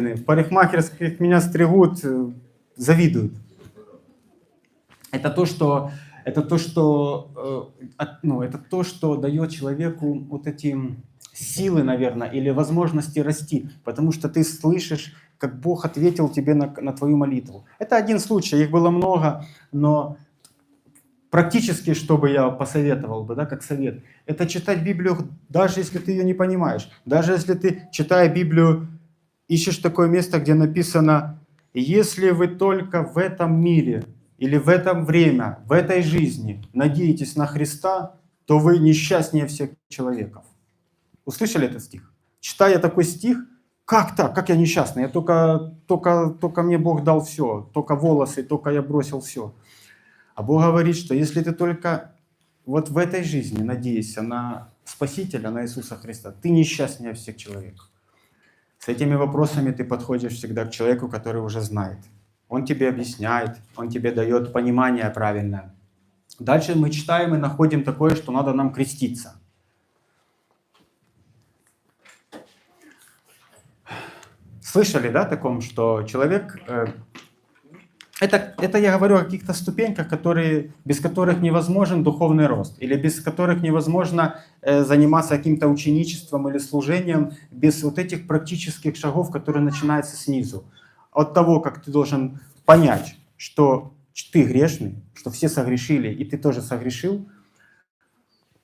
В парикмахерских меня стригут, э, завидуют. Это то, что, это то, что, э, ну, это то, что дает человеку вот эти силы, наверное, или возможности расти, потому что ты слышишь, как Бог ответил тебе на, на твою молитву. Это один случай, их было много, но практически, что бы я посоветовал бы, да, как совет, это читать Библию, даже если ты ее не понимаешь, даже если ты, читая Библию, ищешь такое место, где написано, если вы только в этом мире или в этом время, в этой жизни надеетесь на Христа, то вы несчастнее всех человеков. Услышали этот стих? Читая такой стих, как так? Как я несчастный? Я только, только, только мне Бог дал все, только волосы, только я бросил все. А Бог говорит, что если ты только вот в этой жизни надеешься на Спасителя, на Иисуса Христа, ты несчастнее всех человеков. С этими вопросами ты подходишь всегда к человеку, который уже знает. Он тебе объясняет, он тебе дает понимание правильное. Дальше мы читаем и находим такое, что надо нам креститься. Слышали, да, таком, что человек... это, это я говорю о каких-то ступеньках, которые, без которых невозможен духовный рост, или без которых невозможно э, заниматься каким-то ученичеством или служением, без вот этих практических шагов, которые начинаются снизу. От того, как ты должен понять, что ты грешный, что все согрешили, и ты тоже согрешил,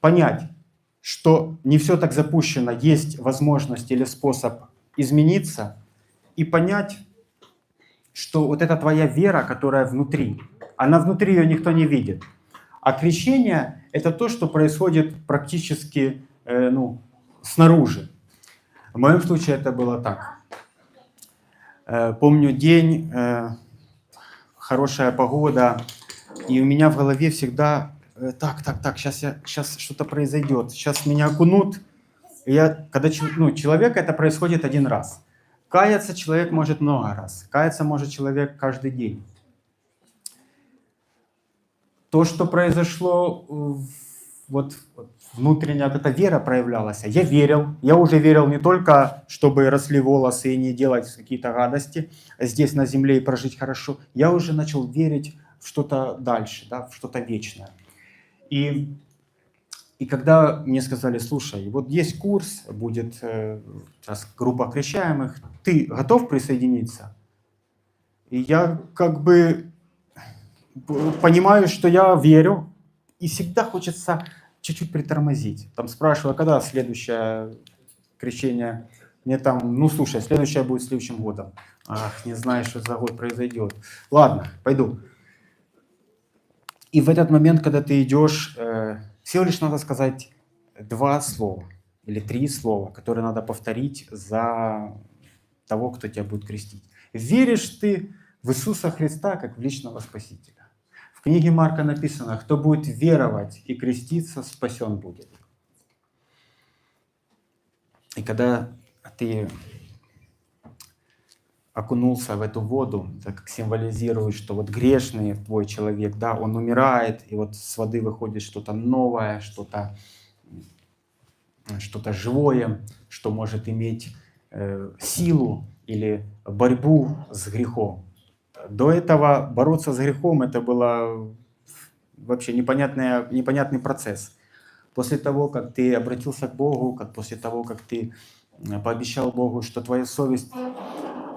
понять, что не все так запущено, есть возможность или способ измениться, и понять, что вот эта твоя вера, которая внутри, она внутри ее никто не видит. А крещение – это то, что происходит практически э, ну, снаружи. В моем случае это было так. Э, помню день, э, хорошая погода, и у меня в голове всегда э, так, так, так, сейчас, я, сейчас что-то произойдет, сейчас меня окунут. И я, когда ну, человек это происходит один раз. Каяться человек может много раз. Каяться может человек каждый день. То, что произошло, вот внутренняя эта вера проявлялась. Я верил. Я уже верил не только, чтобы росли волосы и не делать какие-то гадости здесь на земле и прожить хорошо. Я уже начал верить в что-то дальше, да, в что-то вечное. И и когда мне сказали, слушай, вот есть курс, будет э, сейчас группа крещаемых, ты готов присоединиться? И я как бы п- понимаю, что я верю, и всегда хочется чуть-чуть притормозить. Там спрашиваю, а когда следующее крещение? Мне там, ну слушай, следующее будет следующим годом. Ах, не знаю, что за год произойдет. Ладно, пойду. И в этот момент, когда ты идешь, э, всего лишь надо сказать два слова или три слова, которые надо повторить за того, кто тебя будет крестить. Веришь ты в Иисуса Христа как в личного Спасителя? В книге Марка написано, кто будет веровать и креститься, спасен будет. И когда ты окунулся в эту воду, так как символизирует, что вот грешный твой человек, да, он умирает, и вот с воды выходит что-то новое, что-то что-то живое, что может иметь э, силу или борьбу с грехом. До этого бороться с грехом это было вообще непонятный, непонятный процесс. После того, как ты обратился к Богу, как после того, как ты э, пообещал Богу, что твоя совесть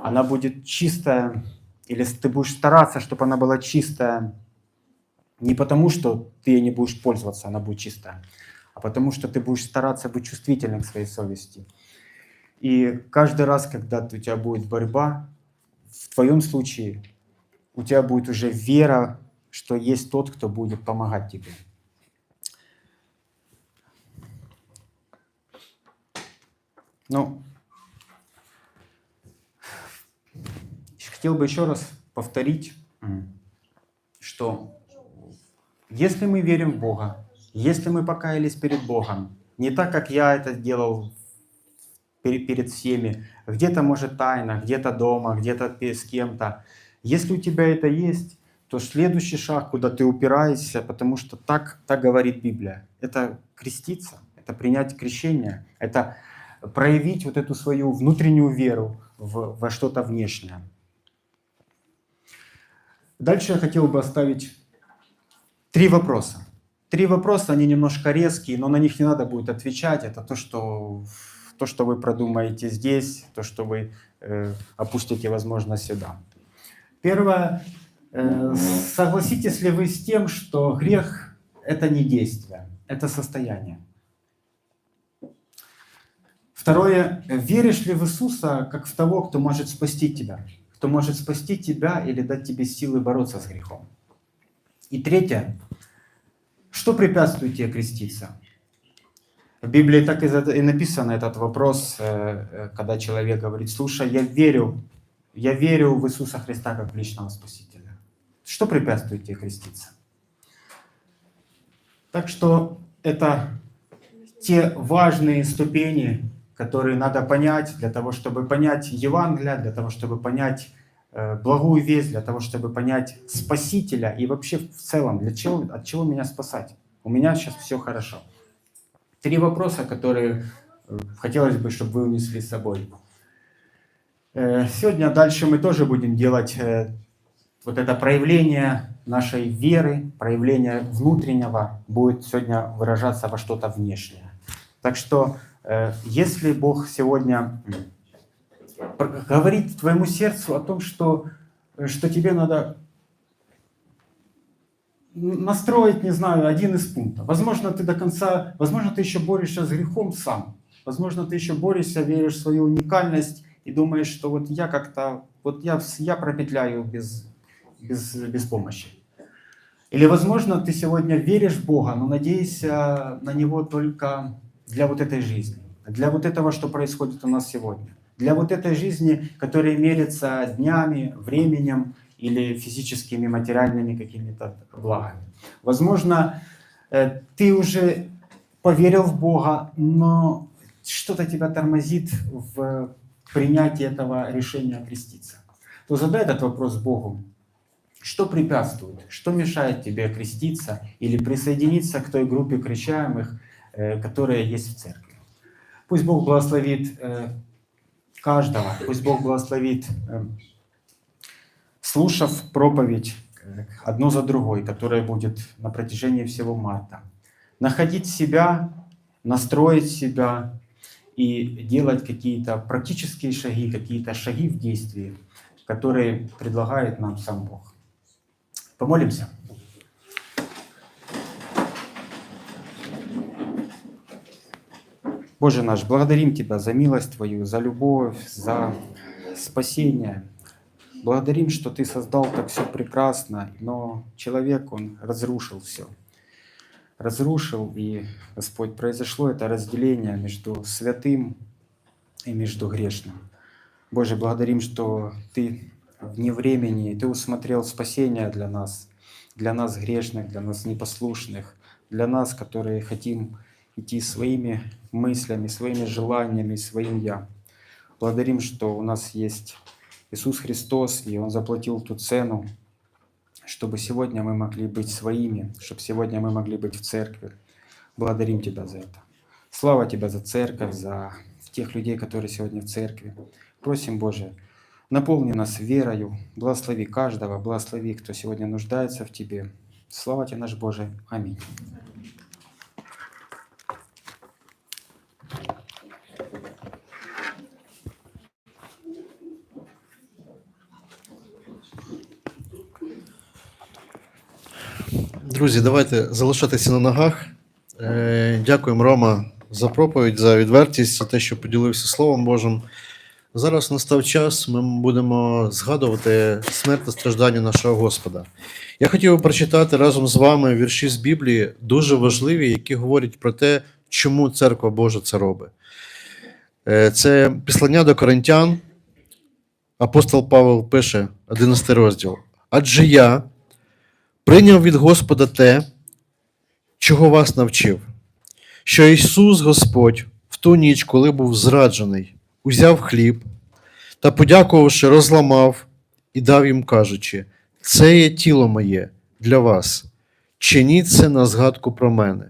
она будет чистая, или ты будешь стараться, чтобы она была чистая, не потому, что ты ей не будешь пользоваться, она будет чистая, а потому, что ты будешь стараться быть чувствительным к своей совести. И каждый раз, когда у тебя будет борьба, в твоем случае у тебя будет уже вера, что есть тот, кто будет помогать тебе. Ну, хотел бы еще раз повторить, что если мы верим в Бога, если мы покаялись перед Богом, не так, как я это делал перед, всеми, где-то, может, тайно, где-то дома, где-то с кем-то, если у тебя это есть, то следующий шаг, куда ты упираешься, потому что так, так говорит Библия, это креститься, это принять крещение, это проявить вот эту свою внутреннюю веру, в, во что-то внешнее. Дальше я хотел бы оставить три вопроса. Три вопроса, они немножко резкие, но на них не надо будет отвечать. Это то, что, то, что вы продумаете здесь, то, что вы э, опустите, возможно, сюда. Первое. Э, согласитесь ли вы с тем, что грех – это не действие, это состояние? Второе. Веришь ли в Иисуса как в того, кто может спасти тебя? Кто может спасти тебя или дать тебе силы бороться с грехом? И третье. Что препятствует тебе креститься? В Библии так и написан этот вопрос, э, э, когда человек говорит, слушай, я верю, я верю в Иисуса Христа как личного Спасителя. Что препятствует тебе креститься? Так что это те важные ступени, которые надо понять для того, чтобы понять Евангелие, для того, чтобы понять э, благую весть, для того, чтобы понять Спасителя и вообще в целом, для чего, от чего меня спасать. У меня сейчас все хорошо. Три вопроса, которые э, хотелось бы, чтобы вы унесли с собой. Э, Сегодня дальше мы тоже будем делать вот это проявление нашей веры, проявление внутреннего будет сегодня выражаться во что-то внешнее. Так что, если Бог сегодня говорит твоему сердцу о том, что, э, что тебе надо настроить, не знаю, один из пунктов. Возможно, ты до конца, возможно, ты еще борешься с грехом сам. Возможно, ты еще борешься, веришь в свою уникальность и думаешь, что вот я как-то, вот я, я пропетляю без, без, без помощи. Или, возможно, ты сегодня веришь в Бога, но надеешься на Него только для вот этой жизни, для вот этого, что происходит у нас сегодня, для вот этой жизни, которая мерится днями, временем или физическими, материальными какими-то благами. Возможно, э, ты уже поверил в Бога, но что-то тебя тормозит в принятии этого решения креститься. То задай этот вопрос Богу. Что препятствует? Что мешает тебе креститься или присоединиться к той группе крещаемых, э, которая есть в церкви? Пусть Бог благословит э, каждого, пусть Бог благословит, э, слушав проповедь одну за другой, которая будет на протяжении всего марта. Находить себя, настроить себя и делать какие-то практические шаги, какие-то шаги в действии, которые предлагает нам сам Бог. Помолимся. Боже наш, благодарим Тебя за милость Твою, за любовь, за спасение. Благодарим, что Ты создал так все прекрасно, но человек, он разрушил все. Разрушил, и, Господь, произошло это разделение между святым и между грешным. Боже, благодарим, что Ты вне времени, Ты усмотрел спасение для нас, для нас грешных, для нас непослушных, для нас, которые хотим идти своими мыслями, своими желаниями, своим «я». Благодарим, что у нас есть Иисус Христос, и Он заплатил ту цену, чтобы сегодня мы могли быть своими, чтобы сегодня мы могли быть в церкви. Благодарим Тебя за это. Слава Тебя за церковь, за тех людей, которые сегодня в церкви. Просим, Боже, наполни нас верою, благослови каждого, благослови, кто сегодня нуждается в Тебе. Слава Тебе, наш Боже. Аминь. Друзі, давайте залишатися на ногах. Е, Дякуємо, Рома, за проповідь, за відвертість, за те, що поділився Словом Божим. Зараз настав час, ми будемо згадувати смерть та страждання нашого Господа. Я хотів би прочитати разом з вами вірші з Біблії, дуже важливі, які говорять про те, чому церква Божа це робить. Е, Це післання до Коринтян. Апостол Павел пише, 11 розділ. Адже я прийняв від Господа те, чого вас навчив, що Ісус Господь в ту ніч, коли був зраджений, узяв хліб та, подякувавши, розламав і дав їм, кажучи: Це є тіло моє для вас, чиніть це на згадку про мене.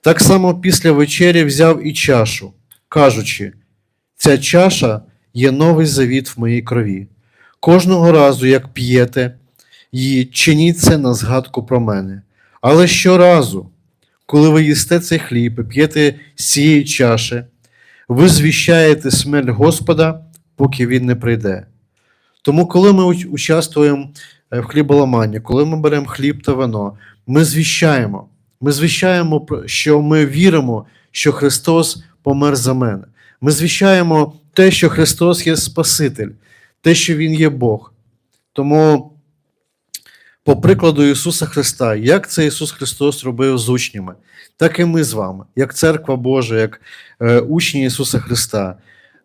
Так само після вечері взяв і чашу, кажучи: Ця чаша є новий завіт в моїй крові. Кожного разу, як п'єте її, чиніть це на згадку про мене. Але щоразу, коли ви їсте цей хліб і п'єте з цієї чаші, ви звіщаєте смерть Господа, поки Він не прийде. Тому, коли ми участвуємо е, в хліболаманні, коли ми беремо хліб та вино, ми звіщаємо. Ми звіщаємо, що ми віримо, що Христос помер за мене. Ми звіщаємо те, що Христос є Спаситель, те, що Він є Бог. Тому, по прикладу Ісуса Христа, як це Ісус Христос робив з учнями, так і ми з вами, як церква Божа, як е, учні Ісуса Христа.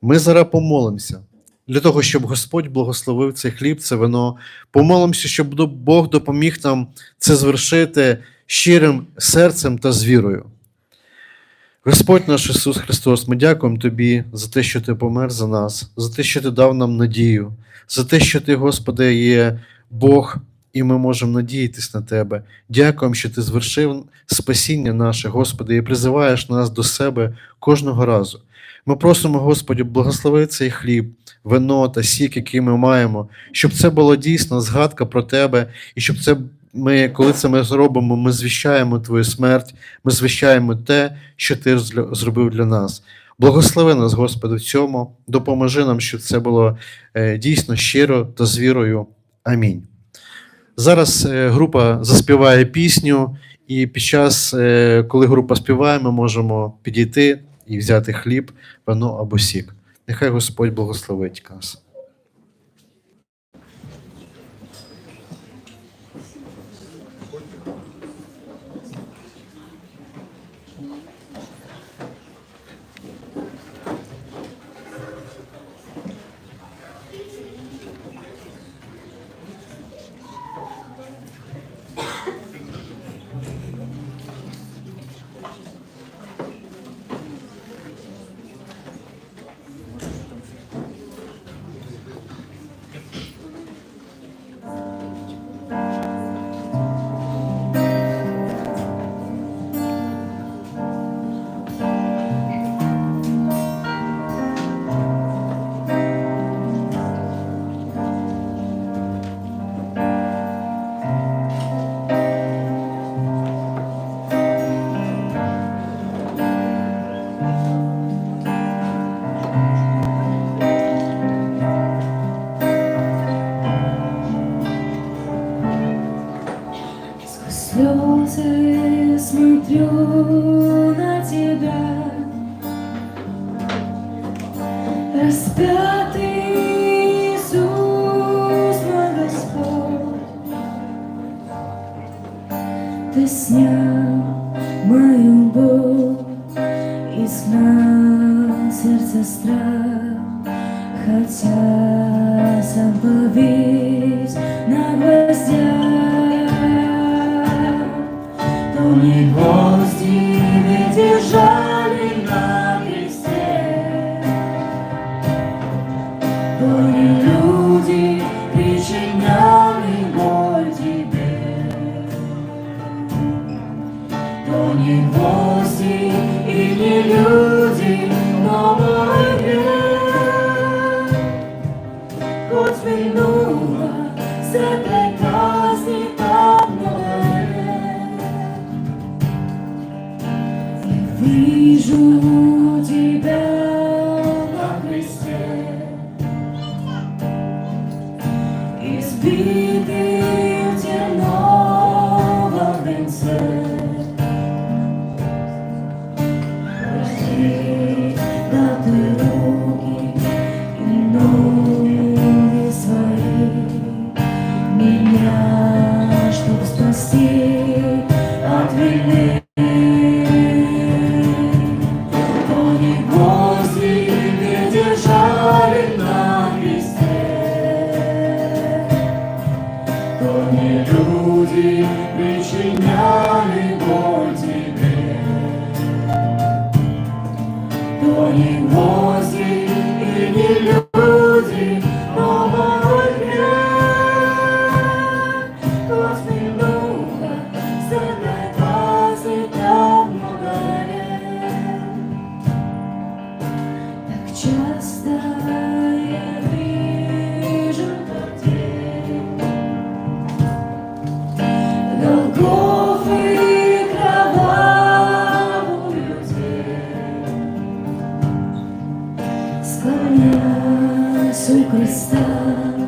Ми зараз помолимося для того, щоб Господь благословив цей хліб, це вино. Помолимося, щоб Бог допоміг нам це звершити щирим серцем та з вірою. Господь наш Ісус Христос, ми дякуємо Тобі за те, що Ти помер за нас, за те, що Ти дав нам надію, за те, що Ти, Господи, є Бог, і ми можемо надіятись на Тебе. Дякуємо, що Ти звершив спасіння наше, Господи, і призиваєш нас до себе кожного разу. Ми просимо, Господі, благослови цей хліб, вино та сік, який ми маємо, щоб це була дійсно згадка про Тебе, і щоб це ми, коли це ми зробимо, ми звіщаємо Твою смерть, ми звіщаємо те, що Ти зробив для нас. Благослови нас, Господи, в цьому, допоможи нам, щоб це було е, дійсно щиро та з вірою. Амінь. Зараз е, група заспіває пісню, і під час, е, коли група співає, ми можемо підійти і взяти хліб, вино або сік. Нехай Господь благословить нас. Меня, чтоб спасти от вины. Ісусу Христа.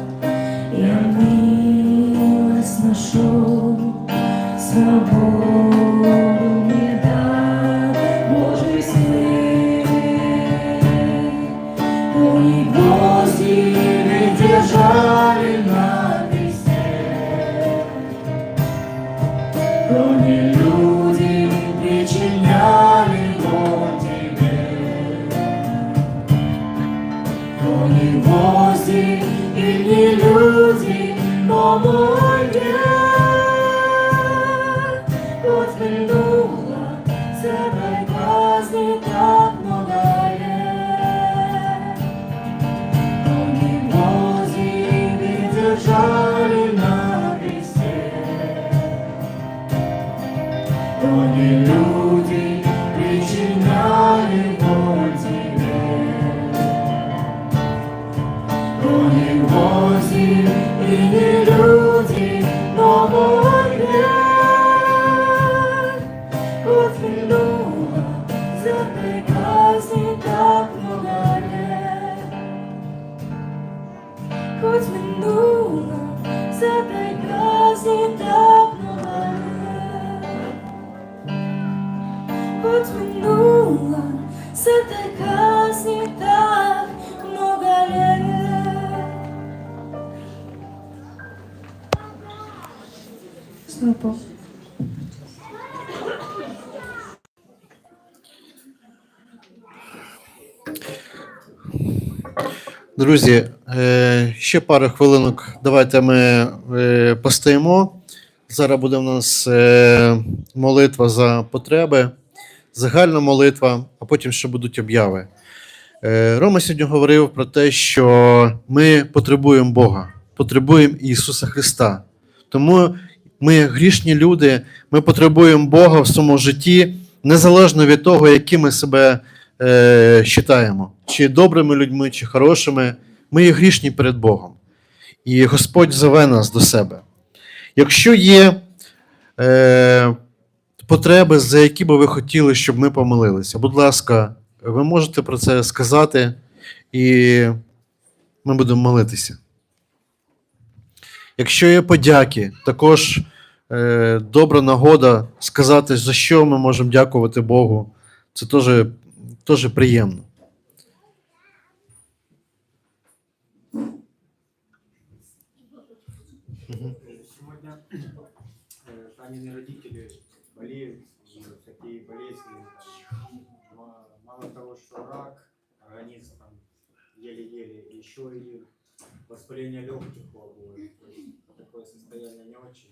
То люди Друзі, е, ще пару хвилинок. Давайте ми е, постоїмо. Зараз буде у нас е, молитва за потреби, загальна молитва, а потім ще будуть обяви. Рома сьогодні говорив про те, що ми потребуємо Бога, потребуємо Ісуса Христа. Тому ми грішні люди, ми потребуємо Бога в своєму житті, незалежно від того, які ми себе е, чи добрими людьми, чи хорошими. Ми є грішні перед Богом. І Господь зове нас до себе. Якщо є е, потреби, за які би ви хотіли, щоб ми помолилися, будь ласка, ви можете про це сказати, і ми будемо молитися. Якщо є подяки, також е, добра нагода сказати, за що ми можемо дякувати Богу. Це теж, теж приємно. Сегодня Танины родители болеют, такие болезни. Ма- Мало того, что рак, организм там еле-еле, еще и воспаление легких обоих. Такое состояние не очень.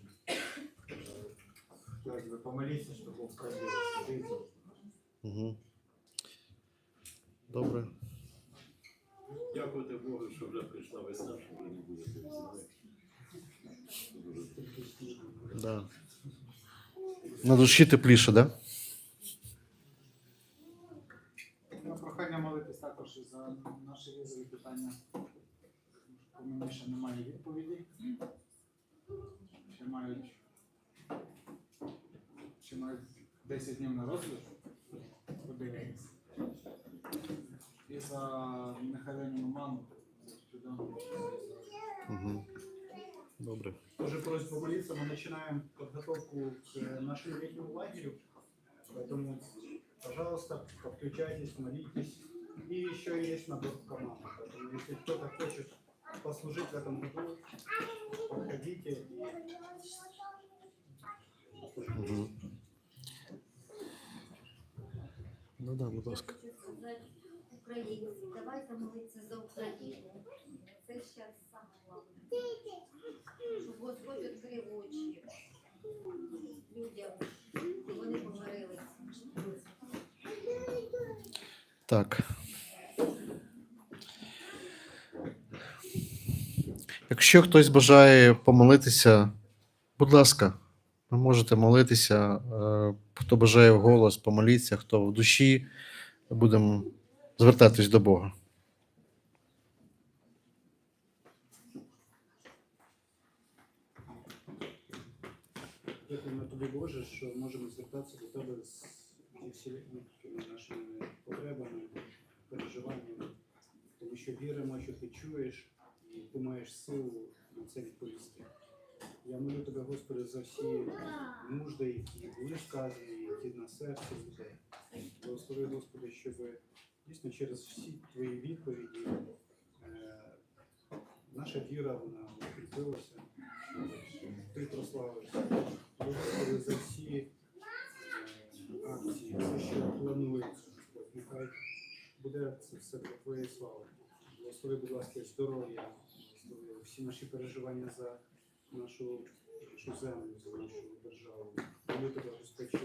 Хотелось бы помолиться, чтобы Бог продлил жизнь. Угу. Добре. Дякувати Богу, що вже прийшла весна, що вже не буде. Да. На душі тепліше, так? Да? Ну, Прохання молитись також за наші візові питання. По мені ще немає відповіді. Ще мають, ще мають 10 днів на розгляд. Подивимось. І за маму. Угу. Добре. Тоже просьба молиться. Мы начинаем подготовку к нашему летнему лагерю. Поэтому, пожалуйста, подключайтесь, молитесь. И еще есть набор в команду. Поэтому, если кто-то хочет послужить в этом году, подходите и Угу. Ну да, будь ласка. Українці, давайте молитися за Україну. Це зараз саме головне. Щоб Господь відкрив очі людям, вони помирилися. Так. Якщо хтось бажає помолитися, будь ласка, ви можете молитися. Е, Хто бажає в голос, помоліться, хто в душі, будемо звертатись до Бога. Дякуємо тобі, Боже, що можемо звертатися до тебе з зі всіма нашими потребами, переживаннями, тому що віримо, що ти чуєш і ти маєш силу на це відповісти. Я молю тебе, Господи, за всі нужди, які були сказані, які на серці людей. Благослови, Господи, щоб дійсно через всі твої відповіді е, наша віра вона укріпилася, ти прославився. Господи, за всі е, акції, все, що планується, нехай буде це все для Твоєї слави. Благослови, будь ласка, здоров'я, благослови всі наші переживання за нашу, нашу землю, за нашу державу. Молю тебе, Господь,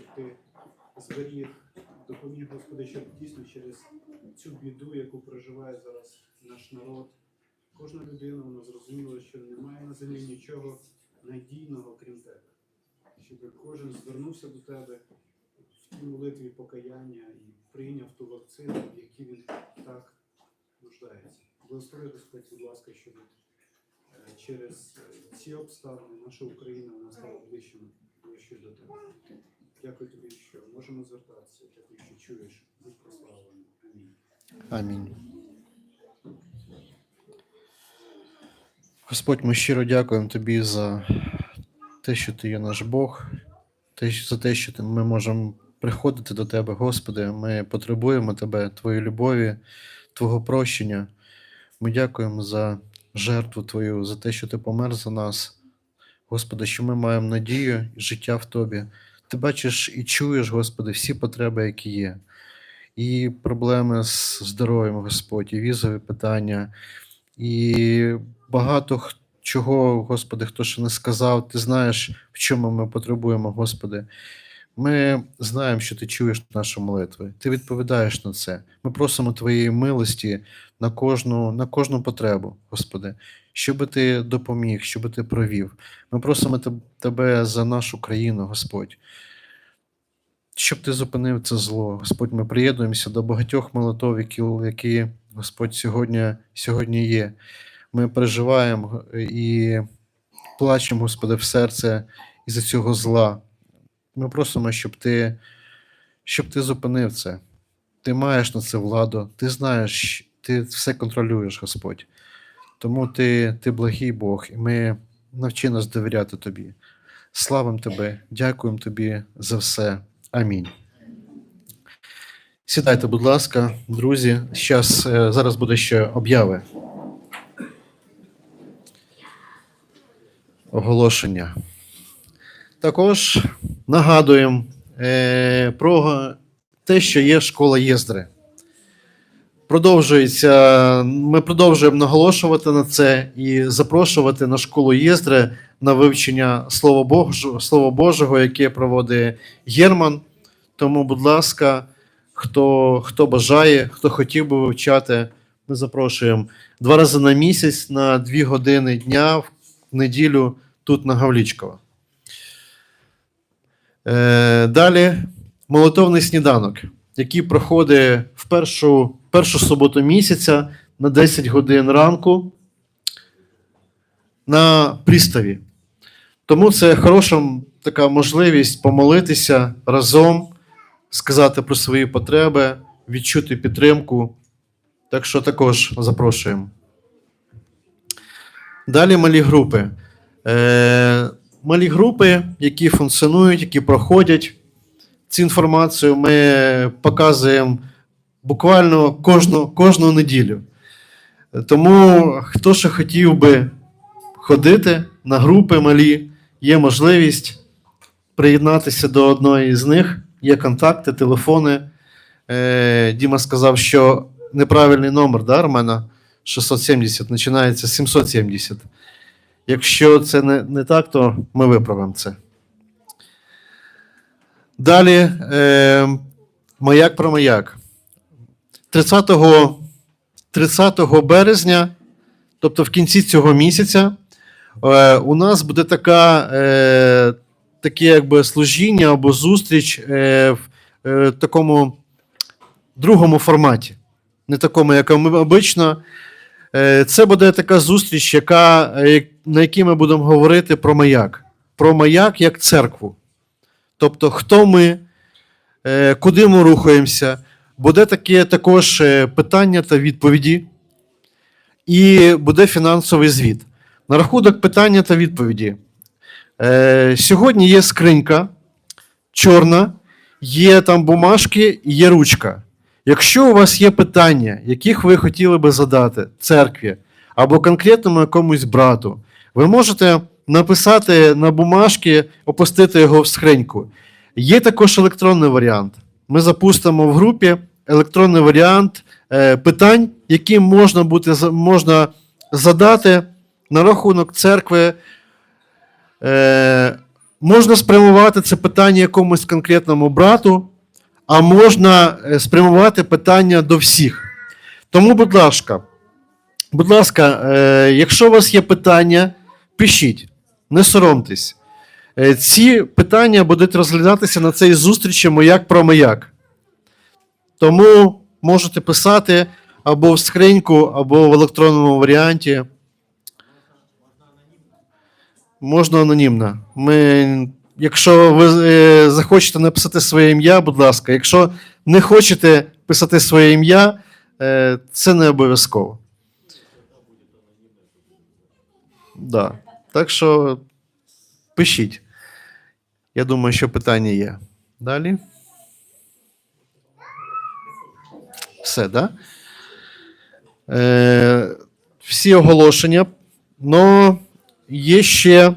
зберіг, допоміг, Господи, щоб дійсно через цю біду, яку проживає зараз наш народ, кожна людина вона зрозуміла, що немає на землі нічого надійного, крім тебе. Щоб кожен звернувся до тебе в тій молитві покаяння і прийняв ту вакцину, в якій він так нуждається. Благослови, Господь, будь ласка, щоб е, через ці обставини наша Україна вона стала ближчою до тебе. Дякую тобі, що можемо звертатися. Дякую, що чуєш. Будь прославлений. Амінь. Господь, ми щиро дякуємо Тобі за те, що Ти є наш Бог, за те, що ми можемо приходити до Тебе, Господи. Ми потребуємо Тебе, Твоєї любові, Твого прощення. Ми дякуємо за жертву Твою, за те, що Ти помер за нас. Господи, що ми маємо надію і життя в Тобі. Ти бачиш і чуєш, Господи, всі потреби, які є. І проблеми з здоров'ям, Господь, і візові питання, і багато чого, Господи, хто ще не сказав, ти знаєш, в чому ми потребуємо, Господи. Ми знаємо, що ти чуєш наші молитви. Ти відповідаєш на це. Ми просимо Твоєї милості на кожну, на кожну потребу, Господи, щоб ти допоміг, щоб ти провів. Ми просимо Тебе за нашу країну, Господь. Щоб ти зупинив це зло, Господь, ми приєднуємося до багатьох молитов, які, Господь сьогодні, сьогодні є. Ми переживаємо і плачемо, Господи, в серце із-за цього зла. Ми просимо, щоб ти, щоб ти зупинив це. Ти маєш на це владу, ти знаєш, ти все контролюєш, Господь. Тому ти, ти благий Бог, і ми навчи нас довіряти Тобі. Славимо Тебе, дякуємо Тобі за все. Амінь. Сідайте, будь ласка, друзі. Щас, е, зараз буде ще обяви. Оголошення. Також нагадуємо е, про те, що є школа Єздри. Продовжується, ми продовжуємо наголошувати на це і запрошувати на школу Єздри на вивчення Слова Божого, Слова Божого, яке проводить Герман. Тому, будь ласка, хто, хто бажає, хто хотів би вивчати, ми запрошуємо два рази на місяць на дві години дня в неділю тут на Гавлічкова. Е, далі молитовний сніданок, який проходить в першу, першу суботу місяця на 10 годин ранку на приставі. Тому це хороша така можливість помолитися разом, сказати про свої потреби, відчути підтримку. Так що також запрошуємо. Далі малі групи. Е, малі групи, які функціонують, які проходять. Цю інформацію ми показуємо буквально кожну, кожну неділю. Тому хто ще хотів би ходити на групи малі, є можливість приєднатися до одної з них. Є контакти, телефони. Е, Діма сказав, що неправильний номер, да, Армена? 670, починається з 770. Якщо це не, не так, то ми виправимо це. Далі е, маяк про маяк. 30, 30 березня, тобто в кінці цього місяця, е, у нас буде така, е, таке якби служіння або зустріч е, в такому другому форматі. Не такому, як ми обично. Це буде така зустріч, яка, на якій ми будемо говорити про маяк. Про маяк як церкву. Тобто, хто ми, куди ми рухаємося. Буде таке також е, питання та відповіді. і буде фінансовий звіт. На рахунок питання та відповіді. Е, сьогодні є скринька чорна, є там бумажки є ручка. Якщо у вас є питання, яких ви хотіли би задати церкві або конкретному якомусь брату, ви можете написати на бумажки, опустити його в скриньку. Є також електронний варіант. Ми запустимо в групі електронний варіант е, питань, які можна, бути, можна задати на рахунок церкви. Е, можна спрямувати це питання якомусь конкретному брату, а можна е, спрямувати питання до всіх. Тому, будь ласка, будь ласка, якщо у вас є питання, пишіть, не соромтесь. Е, Ці питання будуть розглядатися на цій зустрічі Маяк про маяк. Тому можете писати або в скриньку, або в електронному варіанті. Можна анонімно. Ми, якщо ви е, захочете написати своє ім'я, будь ласка. Якщо не хочете писати своє ім'я, е, це не обов'язково. Да. Так що пишіть. Я думаю, що питання є. Далі. Все, да? Е, всі оголошення. Но є ще,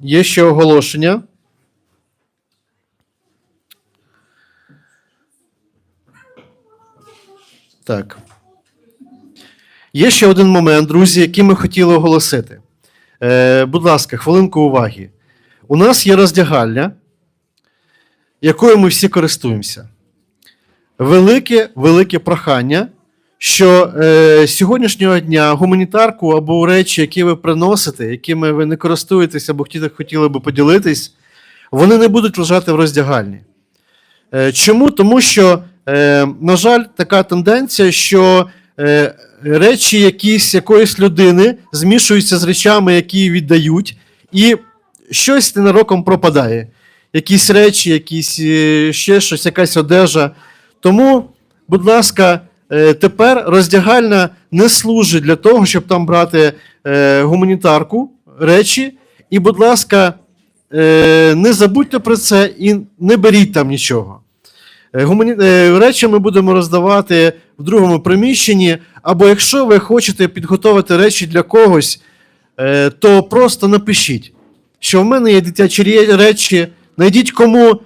є ще оголошення. Так. Є ще один момент, друзі, який ми хотіли оголосити. Е, будь ласка, хвилинку уваги. У нас є роздягальня, якою ми всі користуємося. Велике, велике прохання, що е, сьогоднішнього дня гуманітарку або речі, які ви приносите, якими ви не користуєтесь або хотіли, би поділитись, вони не будуть лежати в роздягальні. Е, чому? Тому що, е, на жаль, така тенденція, що е, речі якісь, якоїсь людини змішуються з речами, які віддають, і щось ненароком пропадає. Якісь речі, якісь е, ще щось, якась одежа. Тому, будь ласка, е, тепер роздягальня не служить для того, щоб там брати е, гуманітарку, речі. І, будь ласка, не забудьте про це і не беріть там нічого. Гумані... Речі ми будемо роздавати в другому приміщенні. Або якщо ви хочете підготувати речі для когось, то просто напишіть, що в мене є дитячі речі. Найдіть кому.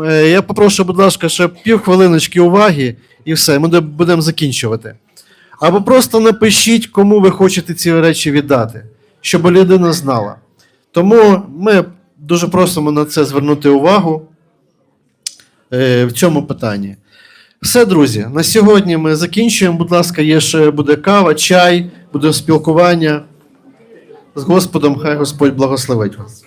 Е, Я попрошу, будь ласка, ще півхвилиночки уваги, і все, ми будемо закінчувати. Або просто напишіть, кому ви хочете ці речі віддати, щоб людина знала. Тому ми дуже просимо на це звернути увагу е, в цьому питанні. Все, друзі, на сьогодні ми закінчуємо. Будь ласка, є ще буде кава, чай, буде спілкування. З Господом, хай Господь благословить вас.